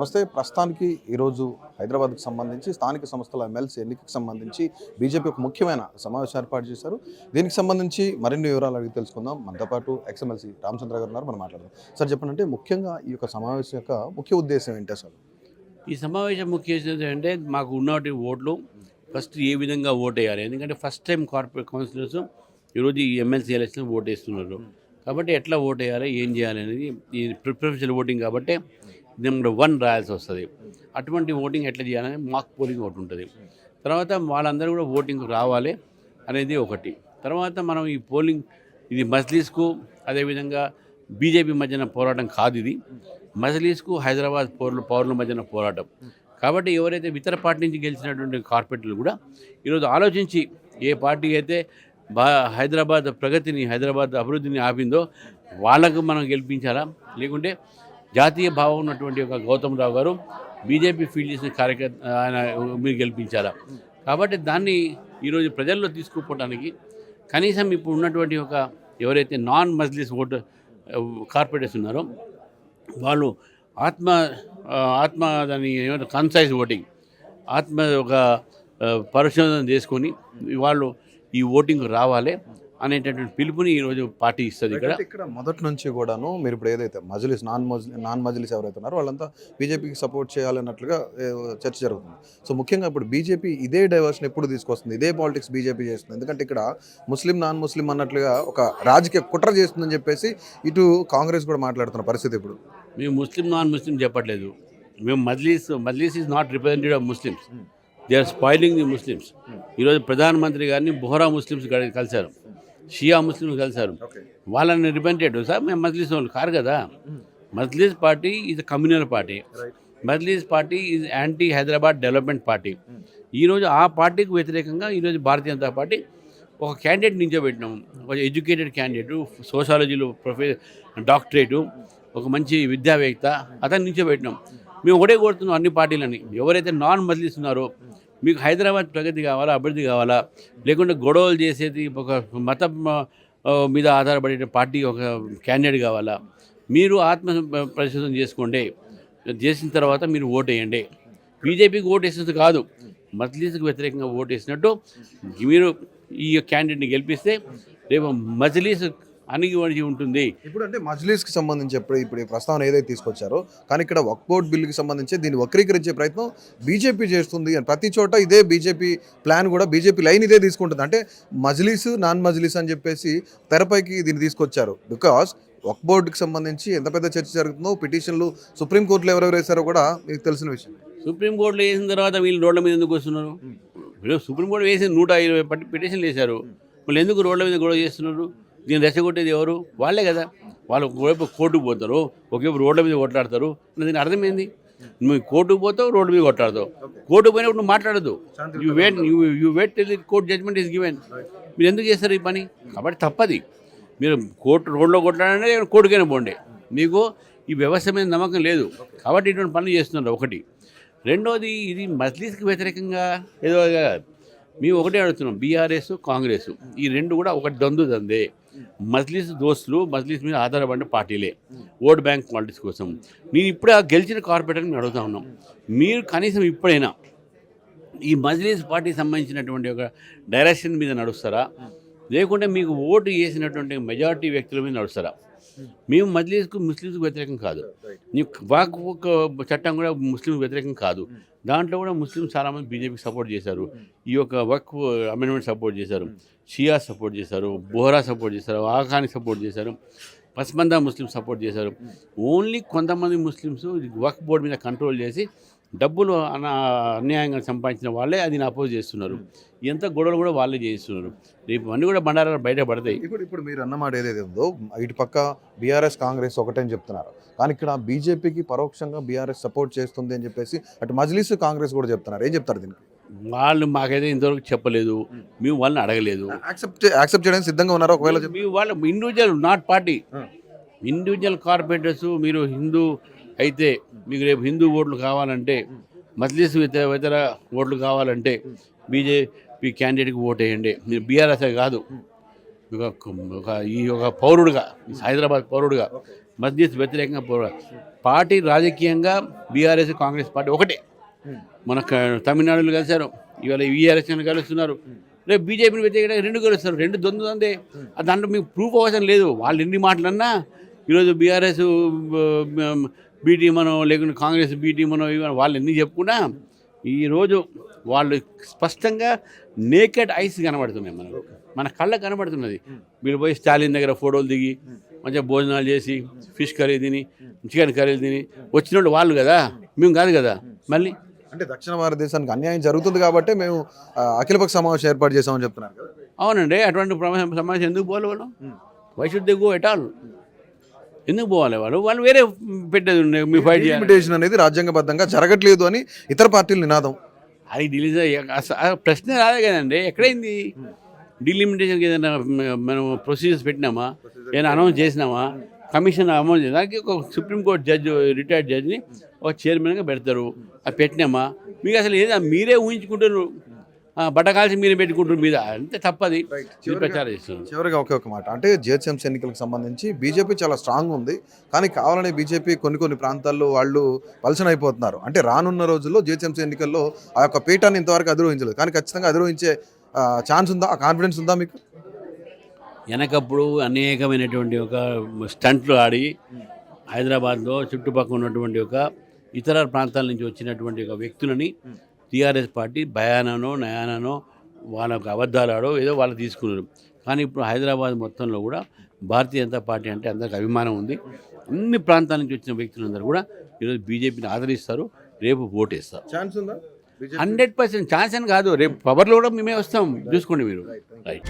వస్తే ప్రస్తుతానికి ఈరోజు హైదరాబాద్కు సంబంధించి స్థానిక సంస్థల ఎమ్మెల్సీ ఎన్నికకు సంబంధించి బీజేపీ ఒక ముఖ్యమైన సమావేశం ఏర్పాటు చేశారు. దీనికి సంబంధించి మరిన్ని వివరాలు అడిగి తెలుసుకుందాం. మనతో పాటు ఎక్స్ఎమ్మెల్సీ రామచంద్ర గారు ఉన్నారు. మనం మాట్లాడదాం. సార్ చెప్పండి అంటే ముఖ్యంగా ఈ యొక్క సమావేశం యొక్క ముఖ్య ఉద్దేశం ఏంటి అసలు? ఈ సమావేశం ముఖ్య ఉద్దేశం అంటే మాకు ఉన్నటి ఓట్లు ఫస్ట్ ఏ విధంగా ఓట్ వేయాలి? ఎందుకంటే ఫస్ట్ టైం కార్పొరేట్ కౌన్సిలర్స్ ఈరోజు ఈ ఎమ్మెల్సీ ఎలక్షన్ ఓట్ వేస్తున్నారు. కాబట్టి ఎట్లా ఓట్ వేయాలి? ఏం చేయాలి అనేది ఈ ప్రిఫరెన్షియల్ ఓటింగ్ కాబట్టి నెంబర్ వన్ రాయాల్సి వస్తుంది. అటువంటి ఓటింగ్ ఎట్లా చేయాలని మాక్ పోలింగ్ ఒకటి ఉంటుంది. తర్వాత వాళ్ళందరూ కూడా ఓటింగ్ రావాలి అనేది ఒకటి. తర్వాత మనం ఈ పోలింగ్ ఇది మజ్లీస్కు అదేవిధంగా బీజేపీ మధ్యన పోరాటం కాదు ఇది. మజ్లీస్కు హైదరాబాద్ పౌరులు పౌరుల మధ్యన పోరాటం. కాబట్టి ఎవరైతే ఇతర పార్టీ నుంచి గెలిచినటువంటి కార్పొరేటర్లు కూడా ఈరోజు ఆలోచించి ఏ పార్టీ అయితే బా హైదరాబాద్ ప్రగతిని హైదరాబాద్ అభివృద్ధిని ఆపిందో వాళ్ళకు మనం గెలిపించాలా? లేకుంటే జాతీయ భావం ఉన్నటువంటి ఒక గౌతమ్ రావు గారు బీజేపీ ఫీల్డ్ చేసిన కార్యకర్త ఆయన మీరు గెలిపించారా? కాబట్టి దాన్ని ఈరోజు ప్రజల్లో తీసుకుపోవడానికి కనీసం ఇప్పుడు ఉన్నటువంటి ఒక ఎవరైతే నాన్ మజ్లిస్ ఓటు కార్పొరేటర్స్ ఉన్నారో వాళ్ళు ఆత్మ ఆత్మ దాన్ని ఏమంటారు కన్సైజ్ ఓటింగ్ ఆత్మ ఒక పరిశోధన చేసుకొని వాళ్ళు ఈ ఓటింగ్ రావాలి. అనేటటువంటి పిలుపుని ఈరోజు పార్టీ ఇస్తుంది ఇక్కడ. ఇక్కడ మొదటి నుంచి కూడాను మీరు ఇప్పుడు ఏదైతే మజ్లిస్ నాన్ మజ్లి నాన్ మజ్లిస్ ఎవరైతే ఉన్నారో వాళ్ళంతా బీజేపీకి సపోర్ట్ చేయాలన్నట్లుగా చర్చ జరుగుతుంది. సో ముఖ్యంగా ఇప్పుడు బీజేపీ ఇదే డైవర్షన్ ఎప్పుడు తీసుకొస్తుంది? ఇదే పాలిటిక్స్ బీజేపీ చేస్తుంది. ఎందుకంటే ఇక్కడ ముస్లిం నాన్ ముస్లిం అన్నట్లుగా ఒక రాజకీయ కుట్ర చేస్తుందని చెప్పేసి ఇటు కాంగ్రెస్ కూడా మాట్లాడుతున్న పరిస్థితి ఇప్పుడు. మేము ముస్లిం నాన్ ముస్లిం చెప్పట్లేదు. మేము Majlis Majlis is not representative of Muslims they are spoiling the Muslims ఈరోజు ప్రధానమంత్రి గారిని బొహరా ముస్లిమ్స్ కలిశారు. షియా ముస్లిమ్స్ కలిశారు. వాళ్ళని రిప్రజెంటేటివ్ సార్ మేము మజ్లీస్ వాళ్ళు కారు కదా. Majlis party is communal party Majlis party is anti Hyderabad development party ఈరోజు ఆ పార్టీకి వ్యతిరేకంగా ఈరోజు భారతీయ జనతా పార్టీ ఒక క్యాండిడేట్ నించోబెట్టినాం. ఒక ఎడ్యుకేటెడ్ క్యాండిడేట్ సోషాలజీలో ప్రొఫె డాక్టరేటు ఒక మంచి విద్యావేత్త అతను నించోబెట్టినాం. మేము ఒకటే కోరుతున్నాం అన్ని పార్టీలని. ఎవరైతే నాన్ మజ్లీస్ ఉన్నారో మీకు హైదరాబాద్ ప్రగతి కావాలా అభివృద్ధి కావాలా? లేకుంటే గొడవలు చేసేది ఒక మతం మీద ఆధారపడే పార్టీ ఒక క్యాండిడేట్ కావాలా? మీరు ఆత్మ పరిశోధన చేసుకోండి. చేసిన తర్వాత మీరు ఓటు వేయండి బీజేపీకి ఓటు వేసినట్టు కాదు మజ్లీస్కి వ్యతిరేకంగా ఓటు వేసినట్టు మీరు ఈ క్యాండిడేట్ని గెలిపిస్తే రేపు మజ్లీస్ అణిగి వణిగి ఉంటుంది. ఇప్పుడు అంటే మజ్లీస్కి సంబంధించి ఎప్పుడు ఇప్పుడు ఈ ప్రస్తావన ఏదైతే తీసుకొచ్చారో కానీ ఇక్కడ వక్ బోర్డ్ బిల్లుకి సంబంధించి దీన్ని వక్రీకరించే ప్రయత్నం బీజేపీ చేస్తుంది. అని ప్రతి చోట ఇదే బీజేపీ ప్లాన్ కూడా బీజేపీ లైన్ ఇదే తీసుకుంటుంది. అంటే మజ్లీస్ నాన్ మజ్లీస్ అని చెప్పేసి తెరపైకి దీన్ని తీసుకొచ్చారు. బికాస్ వక్ బోర్డుకి సంబంధించి ఎంత పెద్ద చర్చ జరుగుతుందో పిటిషన్లు సుప్రీంకోర్టులో ఎవరెవరు వేశారో కూడా మీకు తెలిసిన విషయం. సుప్రీంకోర్టులో వేసిన తర్వాత వీళ్ళు రోడ్ల మీద ఎందుకు వస్తున్నారు? వీళ్ళు సుప్రీంకోర్టు వేసి నూట ఇరవై పట్టి పిటిషన్లు వేశారు. మళ్ళీ ఎందుకు రోడ్ల మీద గొడవ చేస్తున్నారు? దీన్ని రెచ్చగొట్టేది ఎవరు? వాళ్ళే కదా. వాళ్ళు ఒకవైపు కోర్టుకు పోతారు ఒకవైపు రోడ్ల మీద కొట్లాడతారు. దీని అర్థమైంది నువ్వు కోర్టుకు పోతావు రోడ్డు మీద కొట్లాడతావు. కోర్టుకు పోయినప్పుడు నువ్వు మాట్లాడదు. You wait you you wait till court judgement is given మీరు ఎందుకు చేస్తారు ఈ పని? కాబట్టి తప్పది. మీరు కోర్టు రోడ్లో కొట్లాడండి కోర్టుకైనా పోండి. మీకు ఈ వ్యవస్థ మీద నమ్మకం లేదు. కాబట్టి ఇటువంటి పనులు చేస్తున్నారు ఒకటి. రెండోది ఇది మజ్లీస్కి వ్యతిరేకంగా ఏదో. మేము ఒకటే అడుగుతున్నాం బీఆర్ఎస్ కాంగ్రెస్. ఈ రెండు కూడా ఒకటి దందు దందే. మజ్లీస్ దోస్తులు మజ్లీస్ మీద ఆధారపడిన పార్టీలే. ఓట్ బ్యాంక్ పాలిటిక్స్ కోసం. నేను ఇప్పుడే ఆ గెలిచిన కార్పొరేటర్ని మేము అడుగుతా ఉన్నాం. మీరు కనీసం ఇప్పుడైనా ఈ మజ్లీస్ పార్టీకి సంబంధించినటువంటి ఒక డైరెక్షన్ మీద నడుస్తారా? లేకుంటే మీకు ఓటు వేసినటువంటి మెజారిటీ వ్యక్తుల మీద నడుస్తారా? మేము మజ్లీస్కు ముస్లింస్కు వ్యతిరేకం కాదు. నీ వాక్ చట్టం కూడా ముస్లింకి వ్యతిరేకం కాదు. దాంట్లో కూడా ముస్లిమ్స్ చాలామంది బీజేపీకి సపోర్ట్ చేశారు. ఈ యొక్క వక్ అమెండ్మెంట్ సపోర్ట్ చేశారు. షియా సపోర్ట్ చేశారు. బోహరా సపోర్ట్ చేశారు. ఆఖాని సపోర్ట్ చేశారు. పస్మందా ముస్లిం సపోర్ట్ చేశారు. ఓన్లీ కొంతమంది ముస్లిమ్స్ వక్ బోర్డు మీద కంట్రోల్ చేసి డబ్బులు అన అన్యాయంగా సంపాదించిన వాళ్ళే అది అపోజ్ చేస్తున్నారు. ఎంత గొడవలు కూడా వాళ్ళే చేస్తున్నారు. రేపు అన్నీ కూడా బండారాలు బయట పడతాయి. ఇప్పుడు ఇప్పుడు మీరు అన్నమాట ఏదైతే ఉందో ఇటు పక్క బీఆర్ఎస్ కాంగ్రెస్ ఒకటని చెప్తున్నారు. కానీ ఇక్కడ బీజేపీకి పరోక్షంగా బీఆర్ఎస్ సపోర్ట్ చేస్తుంది అని చెప్పేసి అటు మజ్లీస్ కాంగ్రెస్ కూడా చెప్తున్నారు. ఏం చెప్తారు దీనికి? వాళ్ళు మాకైతే ఇంతవరకు చెప్పలేదు. మేము వాళ్ళని అడగలేదు. యాక్సెప్ట్ యాక్సెప్ట్ చేయడానికి సిద్ధంగా ఉన్నారా ఒకవేళ మీ వాళ్ళ individual not party. Individual corporators మీరు హిందూ అయితే మీకు రేపు హిందూ ఓట్లు కావాలంటే మజ్లిస్ ఇతర ఇతర ఓట్లు కావాలంటే బీజేపీ క్యాండిడేట్కి ఓటు వేయండి. మీరు బీఆర్ఎస్ఏ కాదు. ఒక ఈ ఒక పౌరుడుగా హైదరాబాద్ పౌరుడుగా మజ్లిస్ వ్యతిరేకంగా పౌరుడు పార్టీ రాజకీయంగా బీఆర్ఎస్ కాంగ్రెస్ పార్టీ ఒకటే. మన క- తమిళనాడులో కలిశారు. ఇవాళ ఈఆర్ఎస్ కలుస్తున్నారు. రేపు బీజేపీని వ్యతిరేకంగా రెండు కలుస్తారు రెండు దొందు దొందే. దాంట్లో మీకు ప్రూఫ్ అవసరం లేదు. వాళ్ళు ఎన్ని మాటలన్నా ఈరోజు బీఆర్ఎస్ బీ టీం అనో లేకుంటే కాంగ్రెస్ బీ టీం అనో ఇవన్నీ వాళ్ళు ఎన్ని చెప్పుకున్నా ఈరోజు వాళ్ళు స్పష్టంగా నేకెడ్ ఐస్ కనబడుతున్నాయి మనకు. మన కళ్ళకు కనబడుతున్నది. వీళ్ళు పోయి స్టాలిన్ దగ్గర ఫోటోలు దిగి మంచిగా భోజనాలు చేసి ఫిష్ కర్రీ తిని చికెన్ కర్రీ తిని వచ్చినోళ్ళు వాళ్ళు కదా. మేము కాదు కదా. మళ్ళీ అంటే దక్షిణ భారతదేశానికి అన్యాయం జరుగుతుంది కాబట్టి మేము అఖిలపక్ష సమావేశం ఏర్పాటు చేసామని చెప్తున్నారు అవునండి. అటువంటి సమావేశం ఎందుకు పోవాలి వాళ్ళు? Why should they go at all ఎందుకు పోవాలి వాళ్ళు? వాళ్ళు వేరే పెట్టేది ఉండే మీ ఫైట్ లిమిటేషన్ అనేది రాజ్యాంగబద్ధంగా జరగట్లేదు అని ఇతర పార్టీల నినాదం. అది డిలీజ్ ప్రశ్న రాలే కదండి. ఎక్కడైంది? డిలిమిటేషన్కి ఏదైనా మనం ప్రొసీజర్స్ పెట్టినామా? ఏదైనా అనౌన్స్ చేసినామా? కమిషన్ అమౌంట్ దానికి ఒక సుప్రీంకోర్టు జడ్జి రిటైర్డ్ జడ్జిని ఒక చైర్మన్గా పెడతారు. అది పెట్టినామా? మీకు అసలు ఏదో మీరే ఊహించుకుంటారు బట్టకాల్సి మీరే పెట్టుకుంటారు మీద. అంతే తప్పది. ప్రచారం చేస్తున్నారు. చివరిగా ఒకే ఒక మాట. అంటే జిహెచ్ఎంసీ ఎన్నికలకు సంబంధించి బీజేపీ చాలా స్ట్రాంగ్ ఉంది. కానీ కావాలని బీజేపీ కొన్ని కొన్ని ప్రాంతాల్లో వాళ్ళు పలచన అయిపోతున్నారు అంటే రానున్న రోజుల్లో జిహెచ్ఎంసీ ఎన్నికల్లో ఆ యొక్క పీఠాన్ని ఇంతవరకు అధిరోహించలేదు. కానీ ఖచ్చితంగా అధిరోహించే ఛాన్స్ ఉందా? ఆ కాన్ఫిడెన్స్ ఉందా మీకు? వెనకప్పుడు అనేకమైనటువంటి ఒక స్టంట్లు ఆడి హైదరాబాద్లో చుట్టుపక్కల ఉన్నటువంటి ఒక ఇతర ప్రాంతాల నుంచి వచ్చినటువంటి ఒక వ్యక్తులని టీఆర్ఎస్ పార్టీ భయాననో నయాననో వాళ్ళకు అబద్ధాలు ఆడో ఏదో వాళ్ళు తీసుకున్నారు. కానీ ఇప్పుడు హైదరాబాద్ మొత్తంలో కూడా భారతీయ జనతా పార్టీ అంటే అందరికి అభిమానం ఉంది. అన్ని ప్రాంతాల నుంచి వచ్చిన వ్యక్తులందరూ కూడా ఈరోజు బీజేపీని ఆదరిస్తారు రేపు ఓటేస్తారు. ఛాన్స్ ఉందా? హండ్రెడ్ పర్సెంట్ ఛాన్స్ అని కాదు రేపు పవర్లో కూడా మేమే వస్తాం. చూసుకోండి మీరు. రైట్